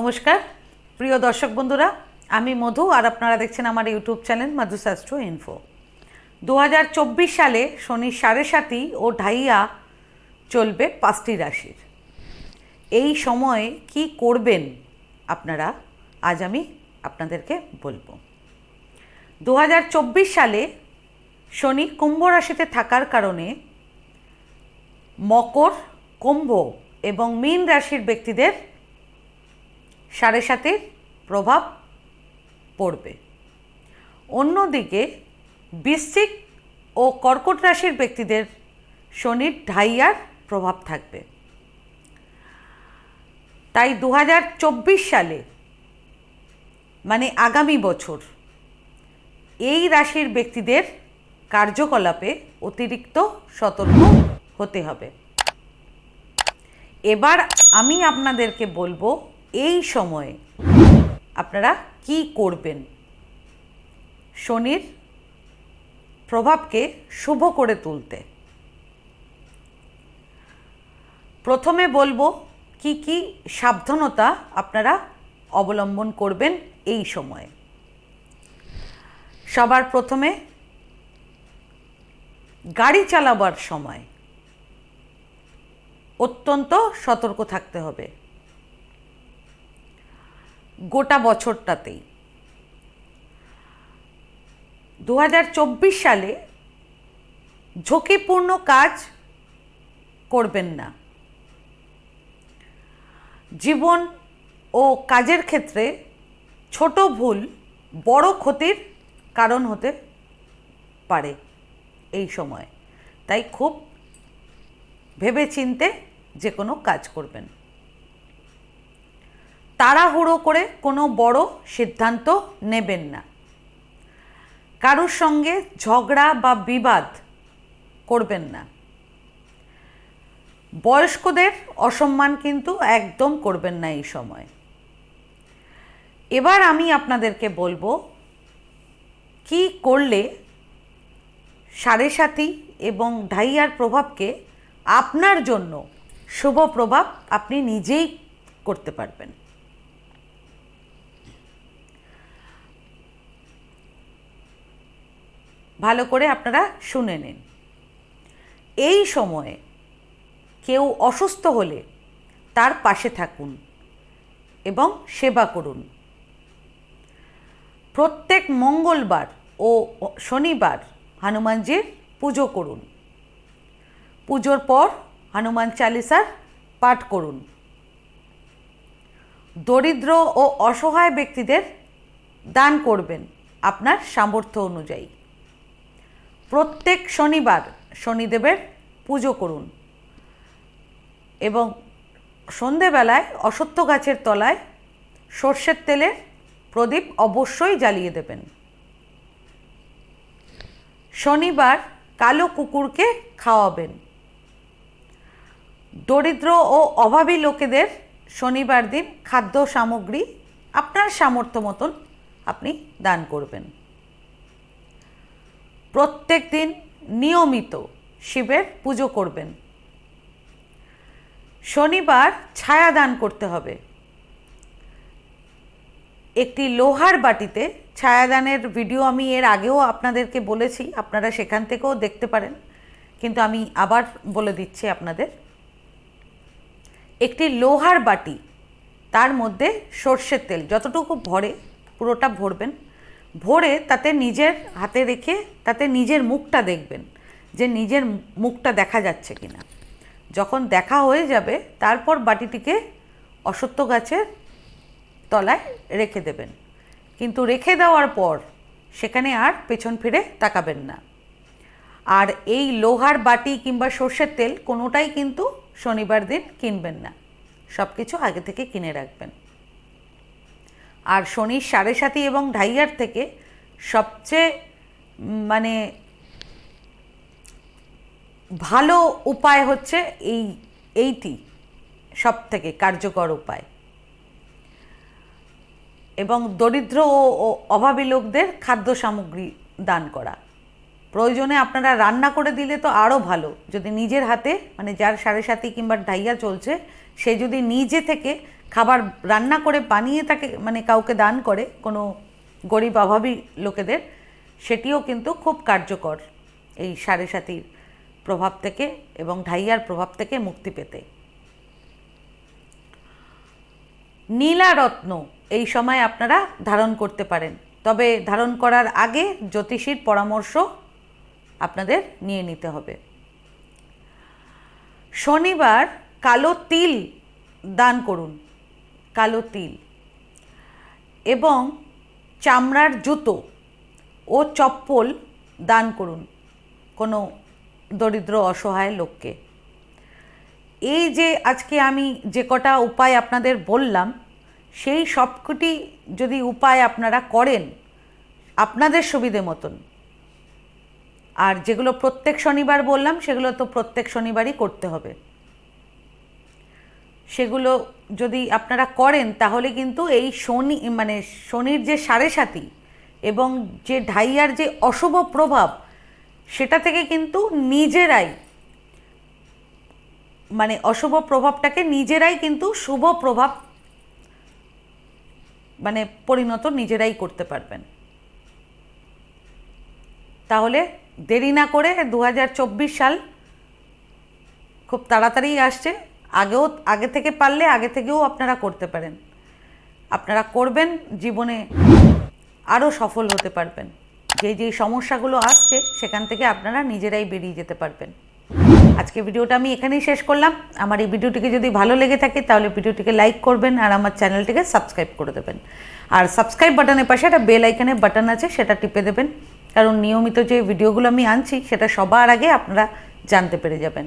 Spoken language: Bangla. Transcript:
নমস্কার। প্রিয় দর্শক বন্ধুরা, আমি মধু আর আপনারা দেখছেন আমার ইউটিউব চ্যানেল মধুশাস্ত্র ইনফো। দু হাজার চব্বিশ সালে শনি সাড়ে সাতি ও ঢাইয়া চলবে পাঁচটি রাশির। এই সময়ে কি করবেন আপনারা, আজ আমি আপনাদেরকে বলব। দু হাজার চব্বিশ সালে শনি কুম্ভ রাশিতে থাকার কারণে মকর, কুম্ভ এবং মীন রাশির ব্যক্তিদের সাড়ে সাতের প্রভাব পড়বে। অন্যদিকে বৃশ্চিক ও কর্কট রাশির ব্যক্তিদের শনির ঢাইয়ার প্রভাব থাকবে। তাই দু হাজার চব্বিশ সালে মানে আগামী বছর, এই রাশির ব্যক্তিদের কার্যকলাপে অতিরিক্ত সতর্ক হতে হবে। এবার আমি আপনাদেরকে বলব এই সময়ে আপনারা কি করবেন? শনির প্রভাবকে শুভ করে তুলতে। প্রথমে বলব কি কি সাবধানতা আপনারা অবলম্বন করবেন এই সময়ে। সবার প্রথমে গাড়ি চালাবার সময় অত্যন্ত সতর্ক থাকতে হবে। গোটা বছরটাতেই। দু হাজার চব্বিশ সালে ঝুঁকিপূর্ণ কাজ করবেন না। জীবন ও কাজের ক্ষেত্রে ছোট ভুল বড় ক্ষতির কারণ হতে পারে এই সময়। তাই খুব ভেবেচিন্তে যে কোনো কাজ করবেন। তাড়াহুড়ো করে কোনো বড় সিদ্ধান্ত নেবেন না। কারোর সঙ্গে ঝগড়া বা বিবাদ করবেন না। বয়স্কদের অসম্মান কিন্তু একদম করবেন না এই সময়। এবার আমি আপনাদেরকে বলব, কি করলে সাড়ে সাথী এবং ঢাইয়ার প্রভাবকে আপনার জন্য শুভ প্রভাব আপনি নিজেই করতে পারবেন। ভালো করে আপনারা শুনে নিন। এই সময়ে কেউ অসুস্থ হলে তার পাশে থাকুন এবং সেবা করুন। প্রত্যেক মঙ্গলবার ও শনিবার হনুমানজির পুজো করুন। পুজোর পর হনুমান চালিসার পাঠ করুন। দরিদ্র ও অসহায় ব্যক্তিদের দান করবেন আপনার সামর্থ্য অনুযায়ী। প্রত্যেক শনিবার শনিদেবের পুজো করুন। এবং সন্ধেবেলায় অসত্য গাছের তলায় সর্ষের তেলের প্রদীপ অবশ্যই জ্বালিয়ে দেবেন। শনিবার কালো কুকুরকে খাওয়াবেন। দরিদ্র ও অভাবী লোকেদের শনিবার দিন খাদ্য সামগ্রী আপনার সামর্থ্য মতন আপনি দান করবেন। প্রত্যেক দিন নিয়মিত শিবের পুজো করবেন। শনিবার ছায়া দান করতে হবে। একটি লোহার বাটিতে ছায়াদানের ভিডিও আমি এর আগেও আপনাদেরকে বলেছি, আপনারা সেখান থেকেও দেখতে পারেন। কিন্তু আমি আবার বলে দিচ্ছি আপনাদের। একটি লোহার বাটি, তার মধ্যে সর্ষের তেল, যতটুকু ভরে পুরোটা ভরবেন ভরে তাতে নিজের হাতে রেখে তাতে নিজের মুখটা দেখবেন যে নিজের মুখটা দেখা যাচ্ছে কিনা। যখন দেখা হয়ে যাবে, তারপর বাটিটিকে অসত্য গাছের তলায় রেখে দেবেন। কিন্তু রেখে দেওয়ার পর সেখানে আর পেছন ফিরে তাকাবেন না। আর এই লোহার বাটি কিংবা সর্ষের তেল কোনোটাই কিন্তু শনিবার দিন কিনবেন না। সব কিছু আগে থেকে কিনে রাখবেন। আর শনির সাড়ে সাতি এবং ঢাইয়ার থেকে সবচেয়ে মানে ভালো উপায় হচ্ছে এই, এইটি সব থেকে কার্যকর উপায়। এবং দরিদ্র ও অভাবী লোকদের খাদ্য সামগ্রী দান করা। প্রয়োজনে আপনারা রান্না করে দিলে তো আরও ভালো। যদি নিজের হাতে মানে যার সাড়ে সাথী কিংবা ঢাইয়া চলছে, সে যদি নিজে থেকে খাবার রান্না করে বানিয়ে তাকে মানে কাউকে দান করে কোনো গরিব অভাবী লোকেদের, সেটিও কিন্তু খুব কার্যকর এই সাড়ে সাথীর প্রভাব থেকে এবং ঢাইয়ার প্রভাব থেকে মুক্তি পেতে। নীলারত্ন এই সময় আপনারা ধারণ করতে পারেন। তবে ধারণ করার আগে জ্যোতিষীর পরামর্শ আপনাদের নিয়ে নিতে হবে। শনিবার কালো তিল দান করুন। কালো তিল এবং চামড়ার জুতো ও চপ্পল দান করুন কোনো দরিদ্র অসহায় লোককে। এই যে আজকে আমি যে কটা উপায় আপনাদের বললাম, সেই সবকটি যদি উপায় আপনারা করেন, আপনাদের সুবিধে মতন। আর যেগুলো প্রত্যেক শনিবার বললাম, সেগুলো তো প্রত্যেক শনিবারই করতে হবে। সেগুলো যদি আপনারা করেন, তাহলে কিন্তু এই শনি মানে শনির যে সাড়ে সাথী এবং যে ঢাইয়ার যে অশুভ প্রভাব, সেটা থেকে কিন্তু নিজেরাই মানে অশুভ প্রভাবটাকে নিজেরাই কিন্তু শুভ প্রভাব মানে পরিণত নিজেরাই করতে পারবেন। তাহলে দেরি না করে দু হাজার চব্বিশ সাল খুব তাড়াতাড়ি আসছে। আগেও, আগে থেকে পারলে আগে থেকেও আপনারা করতে পারেন। আপনারা করবেন, জীবনে আরও সফল হতে পারবেন। যে যে সমস্যাগুলো আসছে, সেখান থেকে আপনারা নিজেরাই বেরিয়ে যেতে পারবেন। আজকে ভিডিওটা আমি এখানেই শেষ করলাম। আমার এই ভিডিওটিকে যদি ভালো লেগে থাকে, তাহলে ভিডিওটিকে লাইক করবেন আর আমার চ্যানেলটিকে সাবস্ক্রাইব করে দেবেন। আর সাবস্ক্রাইব বাটনের পাশে একটা বেল আইকনের বাটন আছে, সেটা টিপে দেবেন। কারণ নিয়মিত যে ভিডিওগুলো আমি আনছি, সেটা সবার আগে আপনারা জানতে পেরে যাবেন।